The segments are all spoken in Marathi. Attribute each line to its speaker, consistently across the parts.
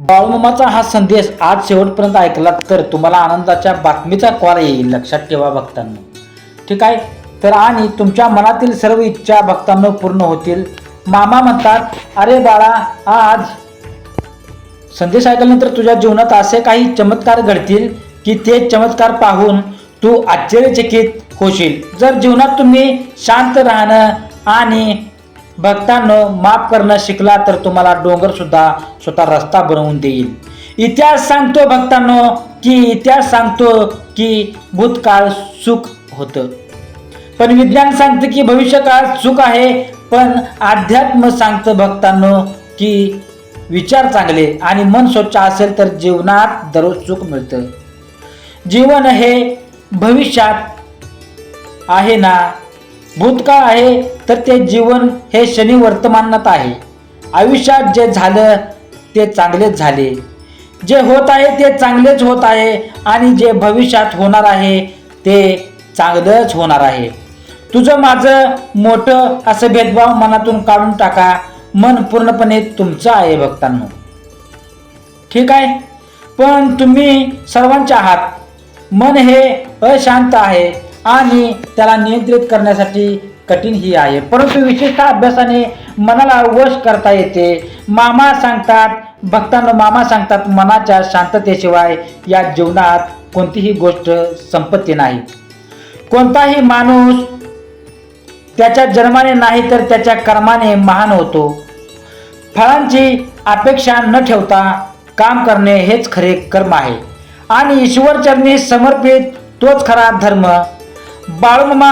Speaker 1: बाळूमामाचा हा संदेश आज शेवटपर्यंत ऐकला तर तुम्हाला आनंदाच्या बातमीचा कॉल येईल. लक्षात ठेवा भक्तांना. ठीक आहे? तर आणि तुमच्या मनातील सर्व इच्छा भक्तांना पूर्ण होतील. मामा म्हणतात अरे बाळा आज संदेश ऐकल्यानंतर तुझ्या जीवनात असे काही चमत्कार घडतील की ते चमत्कार पाहून तू आश्चर्यचकित होशील. जर जीवनात तुम्ही शांत राहणं आणि भक्तांनो माफ करणं शिकला तर तुम्हाला डोंगर सुद्धा स्वतः रस्ता बनवून देईल. इतिहास सांगतो भक्तांनो की इतिहास सांगतो की भूतकाळ सुख होतं. पण विज्ञान सांगतं की भविष्यकाळ सुख आहे. पण अध्यात्म सांगतं भक्तांनो की विचार चांगले आणि मन स्वच्छ असेल तर जीवनात दररोज सुख मिळतं. जीवन हे भविष्यात आहे ना? भूतकाळ आहे तर ते जीवन हे शनी वर्तमानात आहे. आयुष्यात जे झालं ते चांगलेच झाले. जे होत आहे ते चांगलेच होत आहे आणि जे भविष्यात होणार आहे ते चांगलंच होणार आहे. तुझं माझं मोठं असं भेदभाव मनातून काढून टाका. मन पूर्णपणे तुमचं आहे भक्तांनो. ठीक आहे? पण तुम्ही सर्वांचे आहात. मन हे अशांत आहे. आणि त्याला नियंत्रित करण्यासाठी कठीण ही आहे. परंतु विशेषतः अभ्यासाने मनाला वश करता येते. मामा सांगतात भक्तांना मामा सांगतात मनाच्या शांततेशिवाय या जीवनात कोणतीही गोष्ट संपत्ती नाही. कोणताही माणूस त्याच्या जन्माने नाही तर त्याच्या कर्माने महान होतो. फळांची अपेक्षा न ठेवता काम करणे हेच खरे कर्म आहे. आणि ईश्वरचरणी समर्पित तोच खरा धर्म बाळमामा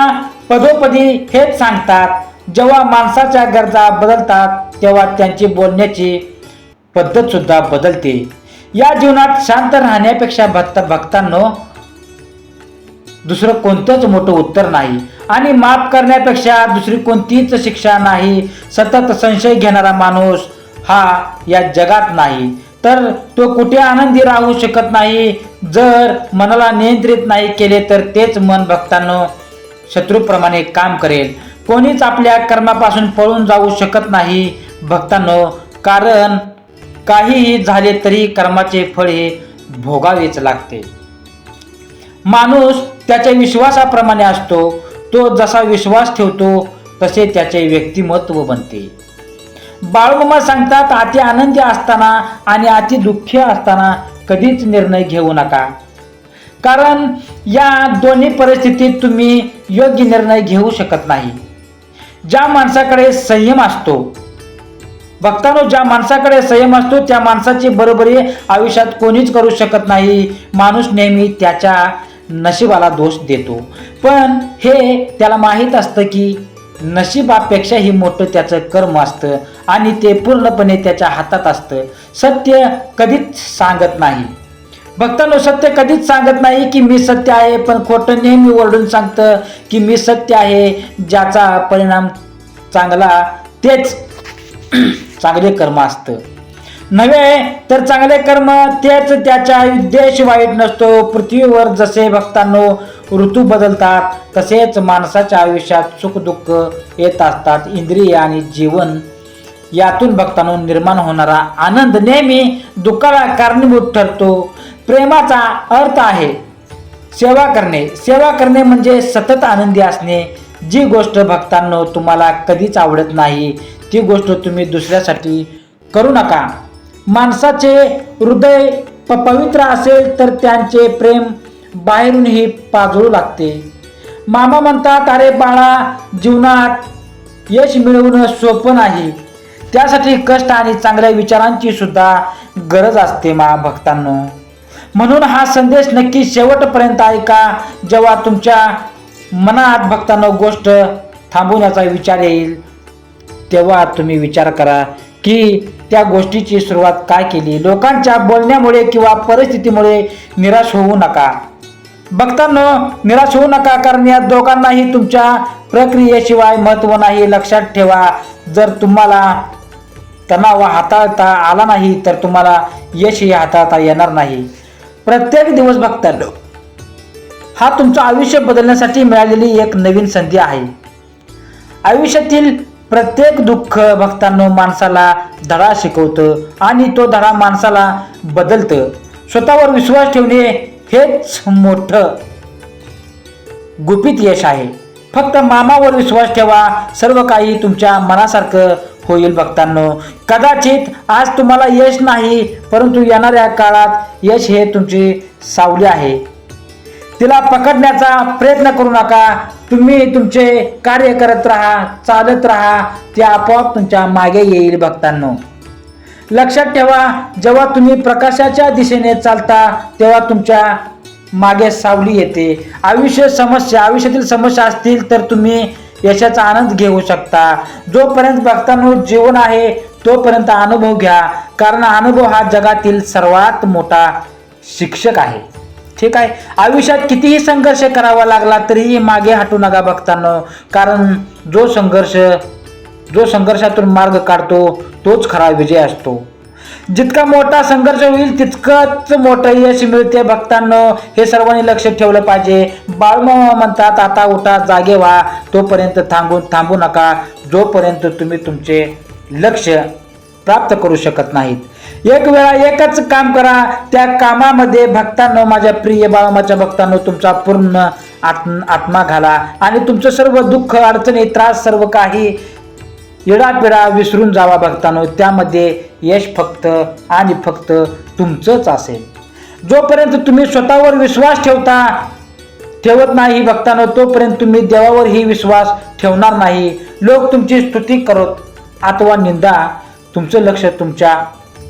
Speaker 1: पदोपदी हेच सांगतात जेव्हा माणसाच्या गरजा बदलतात तेव्हा त्यांची बोलण्याची पद्धत सुद्धा बदलते. या जीवनात शांत राहण्यापेक्षा भक्त भक्तांनो दुसरं कोणतंच मोठं उत्तर नाही. आणि माफ करण्यापेक्षा दुसरी कोणतीच शिक्षा नाही. सतत संशय घेणारा माणूस हा या जगात नाही. तर तो कुठे आनंदी राहू शकत नाही? जर मनाला नियंत्रित नाही केले तर तेच मन भक्तांनो शत्रूप्रमाणे काम करेल. कोणीच आपल्या कर्मापासून पळून जाऊ शकत नाही भक्तांनो. कारण काहीही झाले तरी कर्माचे फळ हे भोगावेच लागते. माणूस त्याच्या विश्वासाप्रमाणे असतो. तो जसा विश्वास ठेवतो तसे त्याचे व्यक्तिमत्व बनते. बाळगुमा सांगतात अति आनंदी असताना आणि अति दुःखी असताना कधीच निर्णय घेऊ नका. कारण या दोन्ही परिस्थितीत तुम्ही योग्य निर्णय घेऊ शकत नाही. ज्या माणसाकडे संयम असतो भक्तांनो ज्या माणसाकडे संयम असतो त्या माणसाची बरोबरी आयुष्यात कोणीच करू शकत नाही. माणूस नेहमी त्याच्या नशिबाला दोष देतो. पण हे त्याला माहीत असतं की नशिबापेक्षाही मोठं त्याचं कर्म असतं आणि ते पूर्णपणे त्याच्या हातात असतं. सत्य कधीच सांगत नाही. भक्तांनो सत्य कधीच सांगत नाही की मी सत्य आहे पण खोटं नेहमी ओरडून सांगतं की मी सत्य आहे ज्याचा परिणाम चांगला तेच चांगले कर्म असतं. नव्हे तर चांगले कर्म तेच त्याच्या उद्देश वाईट नसतो. पृथ्वीवर जसे भक्तांनो ऋतू बदलतात तसेच माणसाच्या आयुष्यात सुखदुःख येत असतात इंद्रिय आणि जीवन यातून भक्तांनो निर्माण होणारा आनंद नेहमी दुःखाला कारणीभूत ठरतो. प्रेमाचा अर्थ आहे सेवा करणे. सेवा करणे म्हणजे सतत आनंदी असणे. जी गोष्ट भक्तांनो तुम्हाला कधीच आवडत नाही ती गोष्ट तुम्ही दुसऱ्यासाठी करू नका. माणसाचे हृदय पवित्र असेल तर त्यांचे प्रेम बाहेरूनही पाजळू लागते. मामा म्हणतात अरे बाळा जीवनात यश मिळवणं सोपं नाही. त्यासाठी कष्ट आणि चांगल्या विचारांची सुद्धा गरज असते मा भक्तांनो. म्हणून हा संदेश नक्की शेवटपर्यंत ऐका जेव्हा तुमच्या मनात भक्तांनो गोष्ट थांबवण्याचा विचार येईल तेव्हा तुम्ही विचार करा की त्या गोष्टीची सुरुवात काय केली? लोकांच्या बोलण्यामुळे किंवा परिस्थितीमुळे निराश होऊ नका. बघताना निराश होऊ नका कारण या दोघांनाही तुमच्या प्रक्रियेशिवाय महत्त्व नाही. लक्षात ठेवा जर तुम्हाला तणाव हाताळता आला नाही तर तुम्हाला यशही हाताळता येणार नाही. प्रत्येक दिवस बघताना हा तुमचं आयुष्य बदलण्यासाठी मिळालेली एक नवीन संधी आहे. आयुष्यातील प्रत्येक दुःख भक्तांनो माणसाला धडा शिकवतं आणि तो धडा माणसाला बदलतं. स्वतःवर विश्वास ठेवणे हेच मोठं गुपित यश आहे. फक्त मामावर विश्वास ठेवा. सर्व काही तुमच्या मनासारखं होईल भक्तांनो. कदाचित आज तुम्हाला यश नाही परंतु येणाऱ्या काळात यश हे तुमची सावली आहे. तिला पकडण्याचा प्रयत्न करू नका. तुम्ही तुमचे कार्य करत राहा चालत राहा. ते आपोआप तुमच्या मागे येईल भक्तांनो. लक्षात ठेवा जेव्हा तुम्ही प्रकाशाच्या दिशेने चालता तेव्हा तुमच्या मागे सावली येते. आयुष्य समस्या आयुष्यातील समस्या असतील तर तुम्ही यशाचा आनंद घेऊ शकता. जोपर्यंत भक्तांनो जीवन आहे तोपर्यंत अनुभव घ्या. कारण अनुभव हा जगातील सर्वात मोठा शिक्षक आहे. ठीक आहे? आयुष्यात कितीही संघर्ष करावा लागला तरीही मागे हटू नका भक्तांनो. कारण जो संघर्ष जो संघर्षातून मार्ग काढतो तोच खरा विजय असतो. जितका मोठा संघर्ष होईल तितकंच मोठं यश मिळते भक्तांना. हे सर्वांनी लक्ष ठेवलं पाहिजे. बाळमामा म्हणतात आता उठा जागे व्हा. तोपर्यंत थांबून थांबू नका. जोपर्यंत तुम्ही तुमचे लक्ष प्राप्त करू शकत नाहीत. एक वेळा एकच काम करा. त्या कामामध्ये भक्तांनो माझ्या प्रिय बाळमाच्या भक्तांनो तुमचा पूर्ण आत्म आत्मा घाला. आणि तुमचं सर्व दुःख अडचणी त्रास सर्व काही इडापिडा विसरून जावा भक्तांनो त्यामध्ये यश फक्त आणि फक्त तुमचंच असेल. जोपर्यंत तुम्ही स्वतःवर विश्वास ठेवता ठेवत नाही भक्तांनो तोपर्यंत तुम्ही देवावरही विश्वास ठेवणार नाही. लोक तुमची स्तुती करत अथवा निंदा तुमचं लक्ष तुमच्या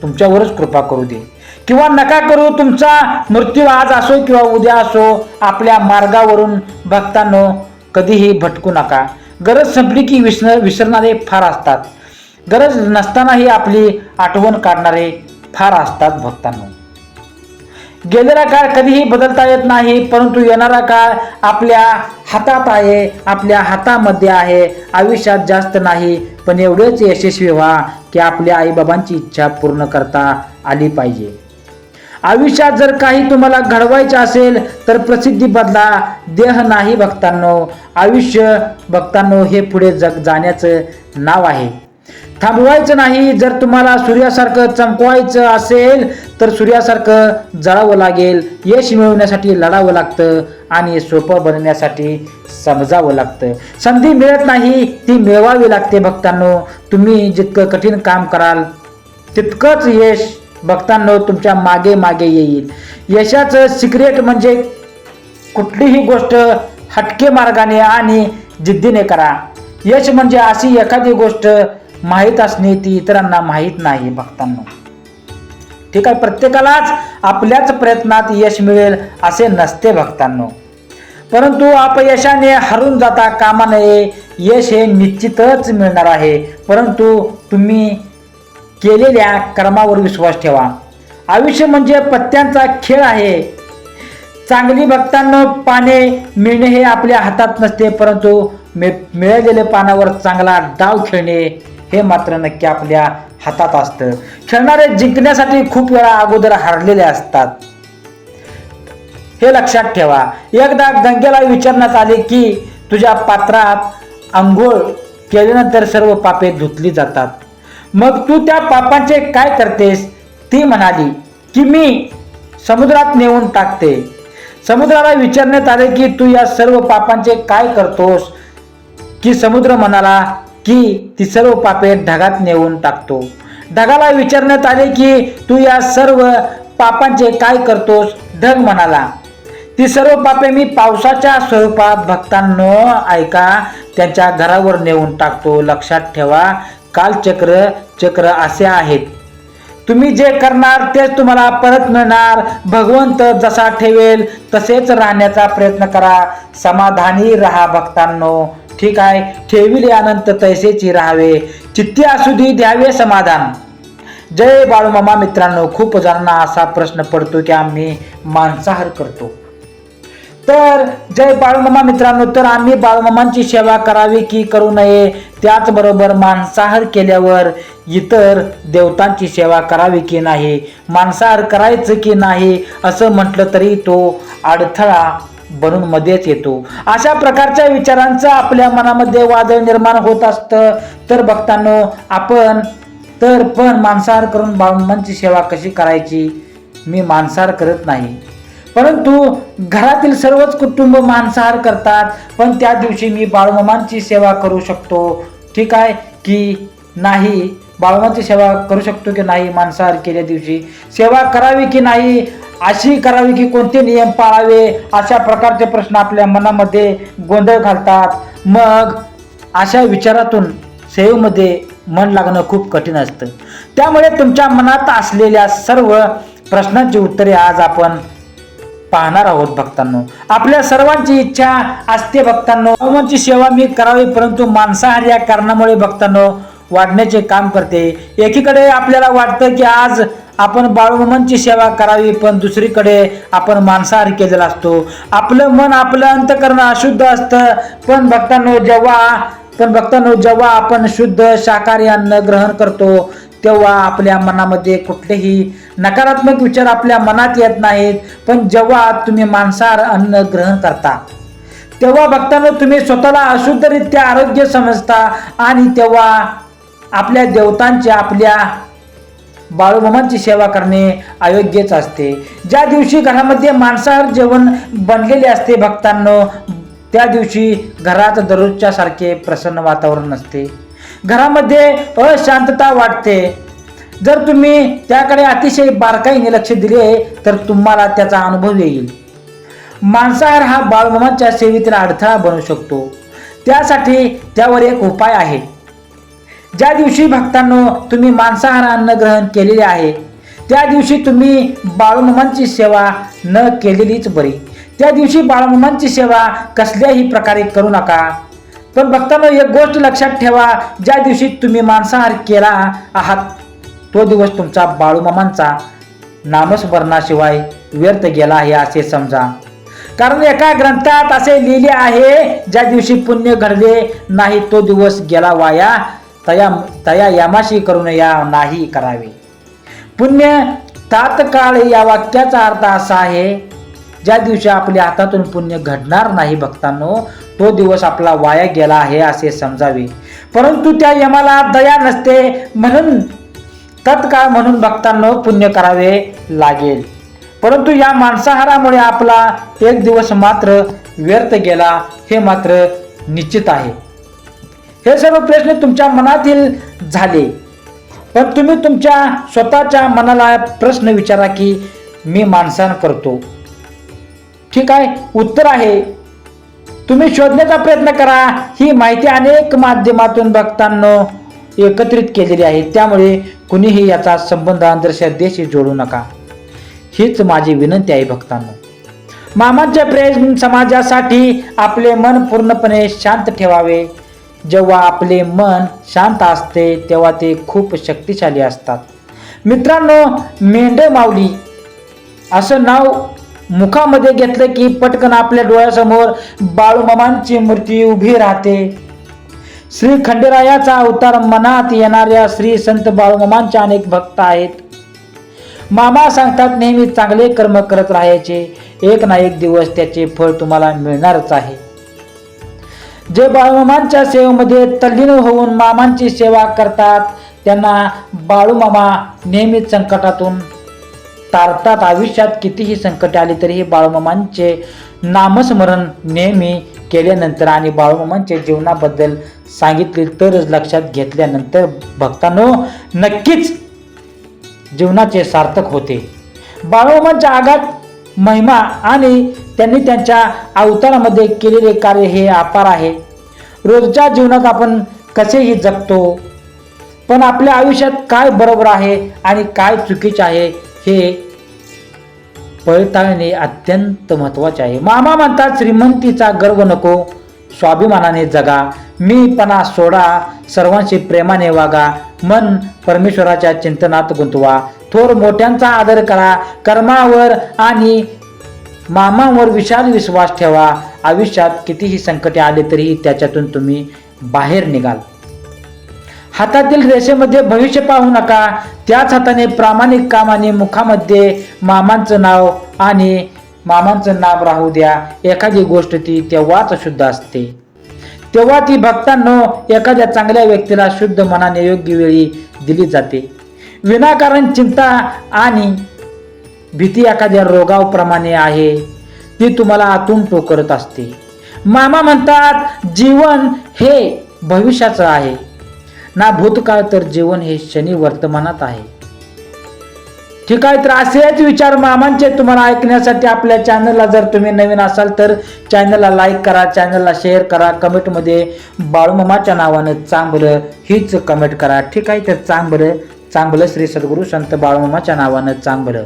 Speaker 1: तुमच्यावरच कृपा करू दे. किंवा नका करू तुमचा मृत्यू आज असो किंवा उद्या असो आपल्या मार्गावरून भक्तांनो कधीही भटकू नका. गरज संपली की विसर विसरणारे फार असतात. गरज नसतानाही आपली आठवण काढणारे फार असतात भक्तांनो. गेलेला काळ कधीही बदलता येत नाही परंतु येणारा काळ आपल्या हातात आहे आपल्या हातामध्ये आहे. आयुष्यात जास्त नाही पण एवढेच यशस्वी व्हा की आपल्या आईबाबांची इच्छा पूर्ण करता आली पाहिजे. आयुष्यात जर काही तुम्हाला घडवायचे असेल तर प्रसिद्धी बदला. देह नाही भक्तांनो आयुष्य भक्तांनो हे पुढे जग जाण्याचं नाव आहे. थांबवायचं नाही जर तुम्हाला सूर्यासारखं चमकवायचं असेल तर सूर्यासारखं जळावं लागेल. यश मिळवण्यासाठी लढावं लागतं आणि सोपं बनण्यासाठी समजावं लागतं. संधी मिळत नाही ती मिळवावी लागते भक्तांनो. तुम्ही जितकं कठीण काम कराल तितकंच यश भक्तांनो तुमच्या मागे मागे येईल. यशाचं सिक्रेट म्हणजे कुठलीही गोष्ट हटके मार्गाने आणि जिद्दीने करा. यश म्हणजे अशी एखादी गोष्ट माहीत असणे ती इतरांना माहीत नाही भक्तांनो. ठीक आहे प्रत्येकालाच आपल्याच प्रयत्नात यश मिळेल असे नसते भक्तांनो. परंतु अपयशाने हरून जाता कामा नये यश हे निश्चितच मिळणार आहे. परंतु तुम्ही केलेल्या कर्मावर विश्वास ठेवा. आयुष्य म्हणजे पत्त्यांचा खेळ आहे. चांगली भक्तांना पाने मिळणे हे आपल्या हातात नसते परंतु मिळालेल्या पानावर चांगला डाव खेळणे हे मात्र नक्की आपल्या हातात असतं. खेळणारे जिंकण्यासाठी खूप वेळा अगोदर हारलेले असतात. हे लक्षात ठेवा. एकदा गंगेला विचारण्यात आले की तुझ्या पात्रात आंघोळ केल्यानंतर सर्व पापे धुतली जातात. मग तू त्या पापांचे काय करतेस? ती म्हणाली की मी समुद्रात नेऊन टाकते. समुद्राला विचारण्यात आले की तू या सर्व पापांचे काय करतोस? की समुद्र म्हणाला की ती सर्व पापे ढगात नेऊन टाकतो. ढगाला विचारण्यात आले की तू या सर्व पापांचे काय करतोस? ढग म्हणाला ती सर्व पापे मी पावसाच्या स्वरूपात भक्तांनो ऐका त्यांच्या घरावर नेऊन टाकतो. लक्षात ठेवा कालचक्र चक्र असे आहेत. तुम्ही जे करणार तेच तुम्हाला परत मिळणार. भगवंत जसा ठेवेल तसेच राहण्याचा प्रयत्न करा. समाधानी राहा भक्तांनो. ठीक आहे? ठेविले अनंत तैसेची राहावे. चित्ती असू दे द्यावे समाधान. जय बाळूमामा मित्रांनो. खूप जणांना असा प्रश्न पडतो की आम्ही मांसाहार करतो. तर जय बाळूमामा मित्रांनो तर आम्ही बाळूमामांची सेवा करावी की करू नये? त्याचबरोबर मांसाहार केल्यावर इतर देवतांची सेवा करावी की नाही? मांसाहार करायचं की नाही? असं म्हटलं तरी तो अडथळा बनून मध्येच येतो. अशा प्रकारच्या विचारांचं आपल्या मनामध्ये वादळ निर्माण होत असतं. तर बघतानो आपण तर पण मांसाहार करून बाळूमामांची सेवा कशी करायची? मी मांसाहार करत नाही. परंतु घरातील सर्वच कुटुंब मांसाहार करतात पण त्या दिवशी मी बाळूमामांची सेवा करू शकतो. ठीक आहे की नाही? बाळूमांची सेवा करू शकतो की नाही मांसाहार केल्या दिवशी? सेवा करावी की नाही? अशी करावी की कोणते नियम पाळावे? अशा प्रकारचे प्रश्न आपल्या मनामध्ये गोंधळ घालतात. मग अशा विचारातून सेवेमध्ये मन लागणं खूप कठीण असतं. त्यामुळे तुमच्या मनात असलेल्या सर्व प्रश्नांची उत्तरे आज आपण पाहणार आहोत भक्तांनो. आपल्या सर्वांची इच्छा असते भक्तांनो. बाळूमांची सेवा मी करावी परंतु मांसाहार या कारणामुळे भक्तांनो वाढण्याचे काम करते. एकीकडे आपल्याला वाटतं की आज आपण बाळूमामांची सेवा करावी पण दुसरीकडे आपण मांसाहार केलेला असतो. आपलं मन आपलं अंतकरण अशुद्ध असतं. पण भक्तांनो जेव्हा पण भक्तांनो जेव्हा आपण शुद्ध शाकाहारी अन्न ग्रहण करतो तेव्हा आपल्या मनामध्ये कुठलेही नकारात्मक विचार आपल्या मनात येत नाहीत. पण जेव्हा तुम्ही मांसाहार अन्न ग्रहण करता तेव्हा बघताना तुम्ही स्वतःला अशुद्धरित्या आरोग्य समजता आणि तेव्हा आपल्या देवतांची आपल्या बाळूमामांची सेवा करणे अयोग्यच असते. ज्या दिवशी घरामध्ये मांसाहार जेवण बनलेले असते भक्तांनो त्या दिवशी घरात दररोजच्या सारखे प्रसन्न वातावरण असते घरामध्ये अशांतता वाटते. जर तुम्ही त्याकडे अतिशय बारकाईने लक्ष दिले तर तुम्हाला त्याचा अनुभव येईल. मांसाहार हा बाळमामाच्या सेवेतील अडथळा बनू शकतो. त्यासाठी त्यावर एक उपाय आहे. ज्या दिवशी भक्तांनो तुम्ही मांसाहार अन्न ग्रहण केलेले आहे त्या दिवशी तुम्ही बाळमामांची सेवा न केलेलीच बरी. त्या दिवशी बाळमामांची सेवा कसल्याही प्रकारे करू नका. पण भक्तांनो एक गोष्ट लक्षात ठेवा ज्या दिवशी तुम्ही मांसाहार केला आहात तो दिवस तुमचा बाळूमामांचा नामस्मरणाशिवाय व्यर्थ गेला आहे असे समजा. कारण एका ग्रंथात असे लिहिले आहे ज्या दिवशी पुण्य घडले नाही तो दिवस गेला वाया तया तया यामाशी करून या नाही करावे. पुण्य तात्काळ या वाक्याचा अर्थ असा आहे ज्या दिवशी आपल्या हातातून पुण्य घडणार नाही भक्तांनो तो दिवस आपला वाया गेला आहे असे समजावे. परंतु त्या यमाला दया नसते म्हणून तत्काळ म्हणून भक्तांनो पुण्य करावे लागेल. परंतु या मांसाहारामुळे आपला एक दिवस मात्र व्यर्थ गेला हे मात्र निश्चित आहे. हे सर्व प्रश्न तुमच्या मनातील झाले. पण तुम्ही तुमच्या स्वतःच्या मनाला प्रश्न विचारा की मी माणसान करतो. ठीक आहे उत्तर आहे. तुम्ही शोधण्याचा प्रयत्न करा. ही माहिती अनेक माध्यमातून भक्तांना एकत्रित केलेली आहे. त्यामुळे कुणीही याचा संबंध अंधश्रद्धेशी जोडू नका. हीच माझी विनंती आहे भक्तांना. मामाच्या प्रेम समाजासाठी आपले मन पूर्णपणे शांत ठेवावे. जेव्हा आपले मन शांत असते तेव्हा ते खूप शक्तिशाली असतात. मित्रांनो मेंढे माऊली असं नाव मुखामध्ये घेतलं की पटकन आपल्या डोळ्यासमोर बाळूमामांची मूर्ती उभी राहते. श्री खंडेरायाचा अवतार मनात येणाऱ्या श्री संत बाळूमामांचे अनेक भक्त आहेत. मामा सांगतात नेहमी चांगले कर्म करत राहायचे. एक ना एक दिवस त्याचे फळ तुम्हाला मिळणारच आहे. जे बाळूमामांच्या सेवेमध्ये तल्लीन होऊन मामांची सेवा करतात त्यांना बाळूमामा नेहमीच संकटातून तारतात आयुष्यात कितीही संकट आली तरीही बाळूमामांचे नामस्मरण नेहमी केल्यानंतर आणि बाळूमामांच्या जीवनाबद्दल सांगितले तरच लक्षात घेतल्यानंतर भक्तांनो नक्कीच जीवनाचे सार्थक होते. बाळूमामांच्या आघात महिमा आणि त्यांनी त्यांच्या अवतारामध्ये केलेले कार्य हे अपार आहे. रोजच्या जीवनात आपण कसेही जगतो पण आपल्या आयुष्यात काय बरोबर आहे आणि काय चुकीचे आहे हे पळताळणे अत्यंत महत्त्वाचे आहे. मामा म्हणतात श्रीमंतीचा गर्व नको स्वाभिमानाने जगा. मीपणा सोडा सर्वांशी प्रेमाने वागा. मन परमेश्वराच्या चिंतनात गुंतवा. थोर मोठ्यांचा आदर करा. कर्मावर आणि मामावर विशाल विश्वास ठेवा. आयुष्यात कितीही संकटे आले तरीही त्याच्यातून तुम्ही बाहेर निघाल. हातातील रेषेमध्ये भविष्य पाहू नका. त्याच हाताने प्रामाणिक कामाने मुखामध्ये मामांचं नाव आणि मामांचं नाव राहू द्या. एखादी गोष्ट ती तेव्हाच शुद्ध असते. तेव्हा ती भक्तांनो एखाद्या चांगल्या व्यक्तीला शुद्ध मनाने योग्य वेळी दिली जाते. विनाकारण चिंता आणि भीती एखाद्या रोगाप्रमाणे आहे. ती तुम्हाला आतून टोकरत असते. मामा म्हणतात जीवन हे भविष्याचं आहे. ना भूतकाळ तर जीवन हे शनी वर्तमानात आहे. ठीक आहे तर असेच विचार मामांचे तुम्हाला ऐकण्यासाठी आपल्या चॅनलला जर तुम्ही नवीन असाल तर चॅनलला लाईक करा चॅनलला शेअर करा कमेंटमध्ये बाळूमामाच्या नावानं चांगलं हीच कमेंट करा. ठीक आहे तर चांगलं चांगलं श्री सद्गुरू संत बाळूमामाच्या नावानं चांगलं